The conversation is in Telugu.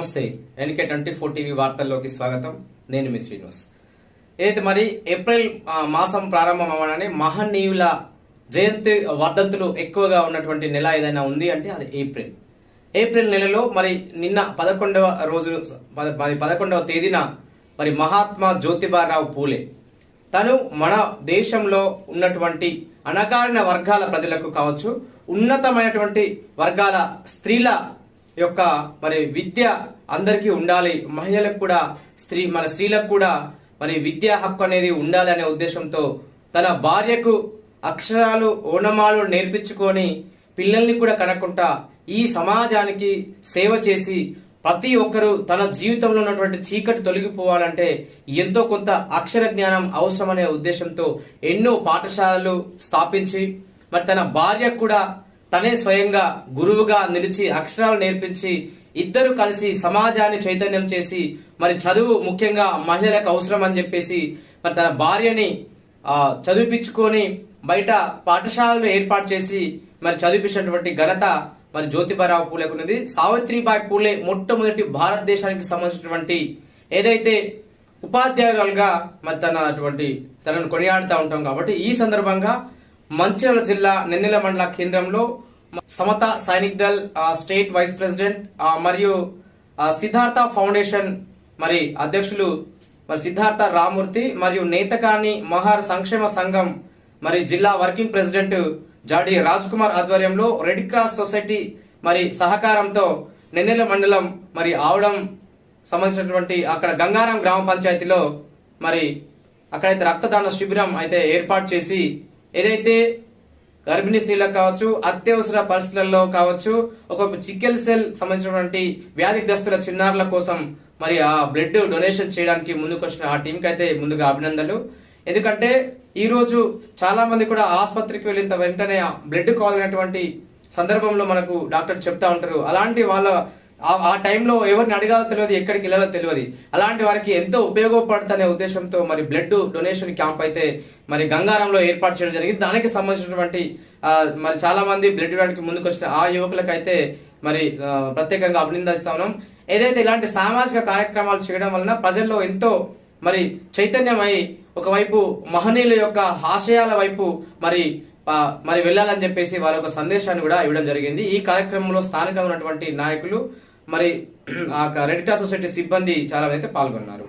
నమస్తే. ఎన్కే ట్వంటీ ఫోర్ టీవీ వార్తల్లోకి స్వాగతం. నేను మీ శ్రీనివాస్. ఏదైతే మరి ఏప్రిల్ మాసం ప్రారంభం అవ్వగానే మహనీయుల జయంతి వర్ధంతులు ఎక్కువగా ఉన్నటువంటి నెల ఏదైనా ఉంది అంటే అది ఏప్రిల్. ఏప్రిల్ నెలలో మరి నిన్న పదకొండవ రోజు మరి పదకొండవ తేదీన మరి మహాత్మా జ్యోతిబారావు పూలే. తను మన దేశంలో ఉన్నటువంటి అణగారిన వర్గాల ప్రజలకు కావచ్చు ఉన్నతమైనటువంటి వర్గాల స్త్రీల యొక్క మరి విద్య అందరికీ ఉండాలి. మహిళలకు కూడా స్త్రీ మన స్త్రీలకు కూడా మరి విద్యా హక్కు అనేది ఉండాలి అనే ఉద్దేశంతో తన భార్యకు అక్షరాలు ఓనమాలు నేర్పించుకొని పిల్లల్ని కూడా కనకుండా ఈ సమాజానికి సేవ చేసి ప్రతి ఒక్కరూ తన జీవితంలో ఉన్నటువంటి చీకటి తొలగిపోవాలంటే ఎంతో కొంత అక్షర జ్ఞానం అవసరమనే ఉద్దేశంతో ఎన్నో పాఠశాలలు స్థాపించి మరి తన భార్యకు కూడా తనే స్వయంగా గురువుగా నిలిచి అక్షరాలు నేర్పించి ఇద్దరు కలిసి సమాజాన్ని చైతన్యం చేసి మరి చదువు ముఖ్యంగా మహిళలకు అవసరం అని చెప్పేసి మరి తన భార్యని చదివిపించుకొని బయట పాఠశాలలు ఏర్పాటు చేసి మరి చదివిపించినటువంటి ఘనత మరి జ్యోతిబారావు పూలేకు ఉన్నది సావిత్రిబాయి పూలే మొట్టమొదటి భారతదేశానికి సంబంధించినటువంటి ఏదైతే ఉపాధ్యాయురాలుగా మరి తన అటువంటి తనను కొనియాడుతూ ఉంటాం కాబట్టి ఈ సందర్భంగా మంచిర్యాల జిల్లా నెన్నెల మండల కేంద్రంలో Samata Sainik Dal state vice president మరియు సిద్ధార్థ ఫౌండేషన్ మరి అధ్యక్షులు మరి సిద్ధార్థ రామూర్తి మరియు నేతకాని మహార్ సంక్షేమ సంఘం మరి జిల్లా వర్కింగ్ ప్రెసిడెంట్ జాడి రాజ్ కుమార్ ఆధ్వర్యంలో రెడ్ క్రాస్ సొసైటీ మరి సహకారంతో నెన్నెల మండలం మరి ఆవడం సంబంధించినటువంటి అక్కడ గంగారం గ్రామ పంచాయతీలో మరి అక్కడైతే రక్తదాన శిబిరం అయితే ఏర్పాటు చేసి ఏదైతే గర్భిణీ స్త్రీలకు కావచ్చు అత్యవసర పరిస్థితులలో కావచ్చు ఒక చికెన్ సెల్ సంబంధించినటువంటి వ్యాధిగ్రస్తుల చిన్నారుల కోసం మరి ఆ బ్లడ్ డొనేషన్ చేయడానికి ముందుకు వచ్చిన ఆ టీంకి అయితే ముందుగా అభినందనలు. ఎందుకంటే ఈ రోజు చాలా మంది కూడా ఆసుపత్రికి వెళ్ళిన వెంటనే బ్లడ్ కావాలనేటువంటి సందర్భంలో మనకు డాక్టర్ చెప్తా ఉంటారు. అలాంటి వాళ్ళ ఆ- ఆ టైంలో ఎవరిని అడగాలో తెలియదు ఎక్కడికి వెళ్ళాలో తెలియదు. అలాంటి వారికి ఎంతో ఉపయోగపడుతుందనే ఉద్దేశంతో మరి బ్లడ్ డొనేషన్ క్యాంప్ అయితే మరి గంగారంలో ఏర్పాటు చేయడం జరిగింది. దానికి సంబంధించినటువంటి మరి చాలా మంది బ్లడ్ ఇవ్వడానికి ముందుకు వచ్చిన ఆ యువకులకు అయితే మరి ప్రత్యేకంగా అభినందిస్తా. ఉన్నాం ఏదైతే ఇలాంటి సామాజిక కార్యక్రమాలు చేయడం వలన ప్రజల్లో ఎంతో మరి చైతన్యమై ఒకవైపు మహనీయుల యొక్క ఆశయాల వైపు మరి మరి వెళ్ళాలని చెప్పేసి వారి ఒక సందేశాన్ని కూడా ఇవ్వడం జరిగింది. ఈ కార్యక్రమంలో స్థానికంగా ఉన్నటువంటి నాయకులు మరి ఆ రెడ్ క్రాస్ సొసైటీ సిబ్బంది చాలా మంది అయితే పాల్గొన్నారు.